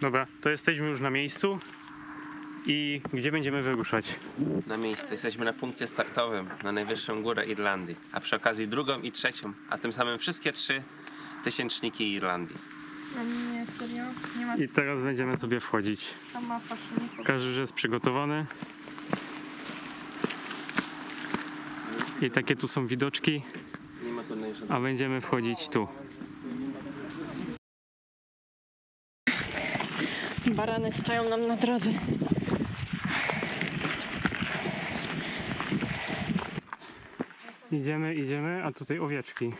Dobra, to jesteśmy już na miejscu. I gdzie będziemy wyruszać? Na miejscu. Jesteśmy na punkcie startowym, na najwyższą górę Irlandii, a przy okazji drugą i trzecią, a tym samym wszystkie trzy tysięczniki Irlandii. No nie, serio? Nie ma I teraz będziemy sobie wchodzić. tam mapa. Każdy już jest przygotowany. I takie tu są widoczki, Nie ma tu najżadnego. a będziemy wchodzić tu. Barany stoją nam na drodze. Idziemy, idziemy, a tutaj owieczki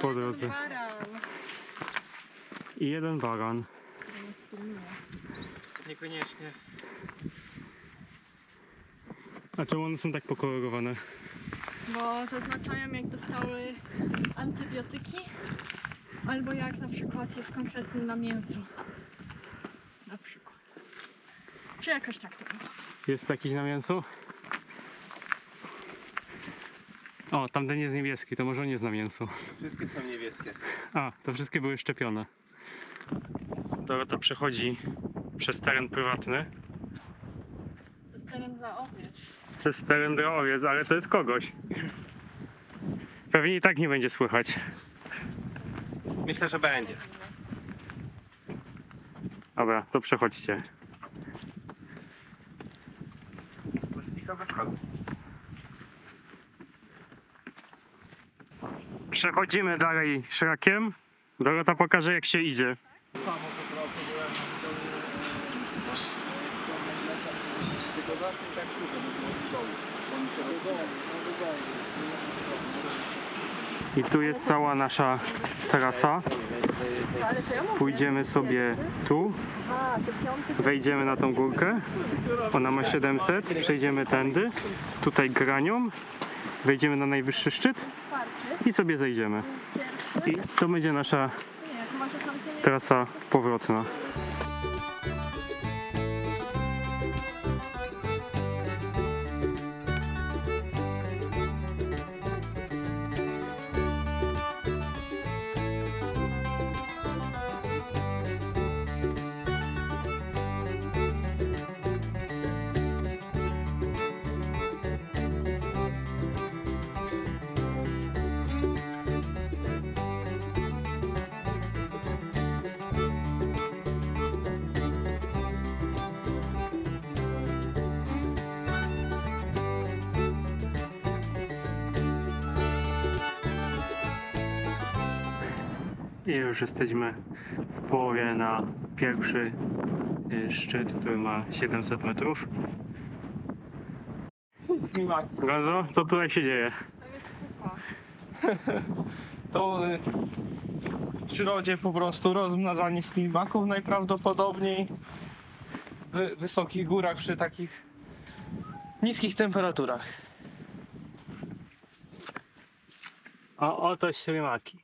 po drodze. I jeden baran. Niekoniecznie. A czemu one są tak pokolorowane? Bo zaznaczają jak dostały antybiotyki albo jak na przykład jest konkretny na mięsu. Czy jakoś tak to. Jest jakiś na mięso? O, tamten jest niebieski, to może on jest na mięso. Wszystkie są niebieskie. A, to wszystkie były szczepione. Dorota przechodzi przez teren prywatny. To jest teren dla owiec. Przez teren dla owiec, ale to jest kogoś. Pewnie i tak nie będzie słychać. Myślę, że będzie. Dobra, to przechodźcie. Plastikowe schody. Przechodzimy dalej szlakiem. Dorota pokaże jak się idzie. I tu jest cała nasza trasa. Pójdziemy sobie tu, wejdziemy na tą górkę. Ona ma 700, przejdziemy tędy, tutaj granią, wejdziemy na najwyższy szczyt i sobie zejdziemy. I to będzie nasza trasa powrotna. I już jesteśmy w połowie na pierwszy y, szczyt, który ma 700 metrów. Gonzo, co tutaj się dzieje? Tam jest kupa. To y, w przyrodzie po prostu rozmnażanie ślimaków najprawdopodobniej w wysokich górach przy takich niskich temperaturach. O, oto ślimaki.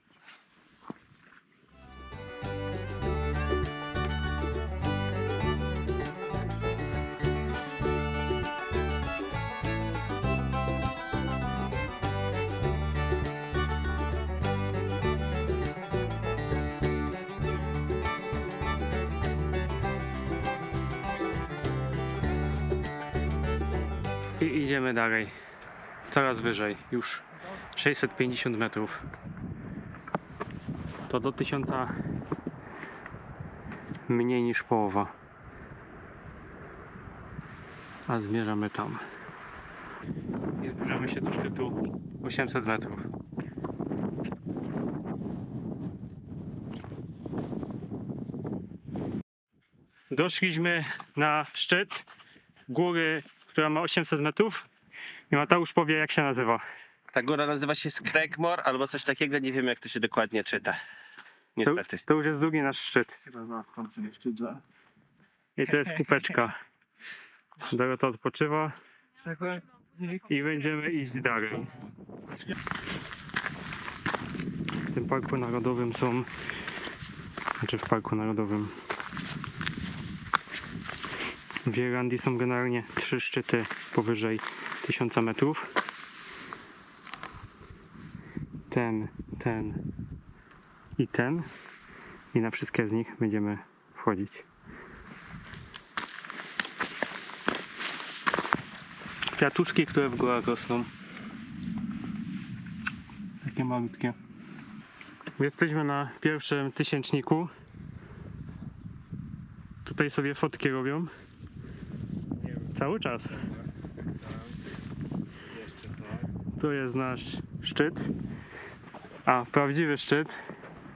I idziemy dalej. Coraz wyżej. Już 650 metrów. To do 1000 mniej niż połowa. A zmierzamy tam. I zbliżamy się do szczytu 800 metrów. Doszliśmy na szczyt góry, która ma 800 metrów. I Mateusz powie, jak się nazywa. Ta góra nazywa się Skregmore albo coś takiego, nie wiem jak to się dokładnie czyta. To, Niestety. to już jest drugi nasz szczyt. Chyba na końcu nie wstydzę. I to jest kupeczka. Dorota odpoczywa i będziemy iść dalej. W tym parku narodowym są, znaczy w parku narodowym w Irlandii są generalnie trzy szczyty powyżej 1000 metrów. Ten, ten i ten. I na wszystkie z nich będziemy wchodzić. Kwiatuszki, które w górach rosną. Takie malutkie. Jesteśmy na pierwszym tysięczniku. Tutaj sobie fotki robią. Cały czas. Tu jest nasz szczyt. A prawdziwy szczyt,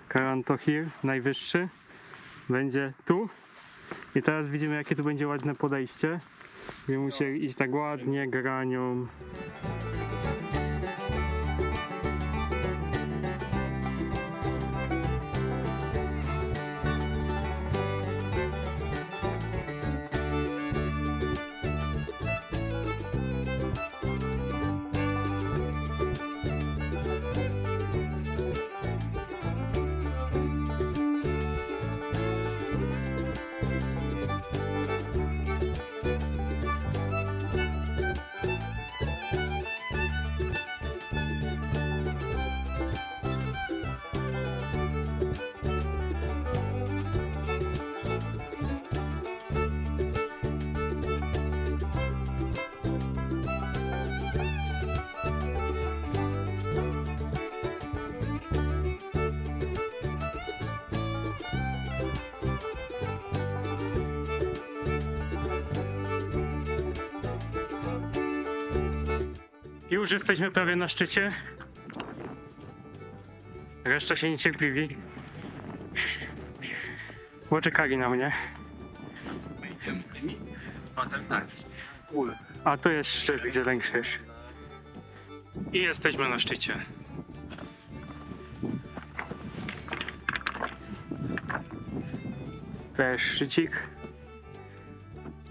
Karantohir, najwyższy, będzie tu. I teraz widzimy, jakie tu będzie ładne podejście. Będziemy musieli iść tak ładnie, granią. I już jesteśmy prawie na szczycie. Reszta się niecierpliwi. Bo czekali na mnie. Tak. A to jest szczyt, gdzie krzyż. I jesteśmy na szczycie. Jest szczycik.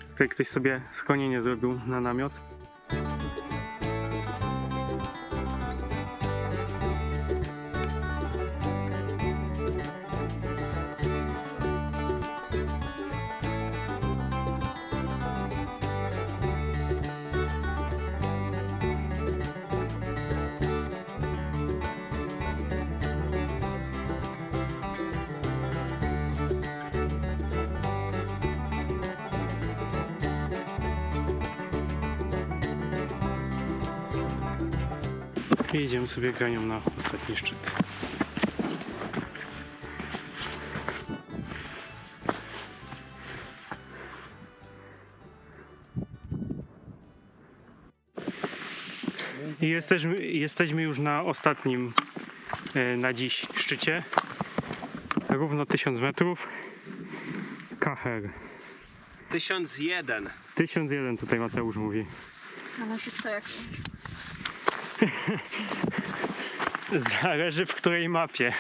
Tutaj ktoś sobie schronienie zrobił na namiot. I idziemy sobie granią na ostatni szczyt. I jesteśmy, jesteśmy już na ostatnim e, na dziś szczycie. Równo 1000 metrów. Kacher. 1001. 1001 tutaj Mateusz mówi. Zależy kto jak Zależy w której mapie.